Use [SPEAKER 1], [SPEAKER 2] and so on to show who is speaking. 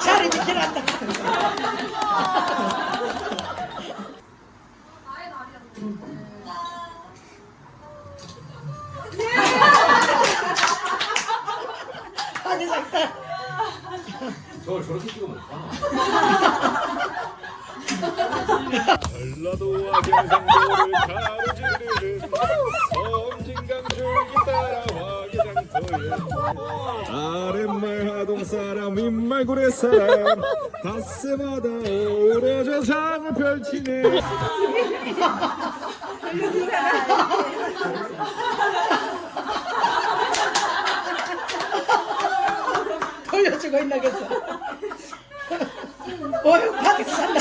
[SPEAKER 1] 자리 지켜라. 됩니다.
[SPEAKER 2] 저렇게 찍으면 못 가.
[SPEAKER 3] 전라도와 경상도를 가. 아랫말 하동 사람 윗말 구례 사람 닷새마다 오로져 장을 펼치네
[SPEAKER 1] 돌려주고 있나 겠어. 어휴 밖에서 산다.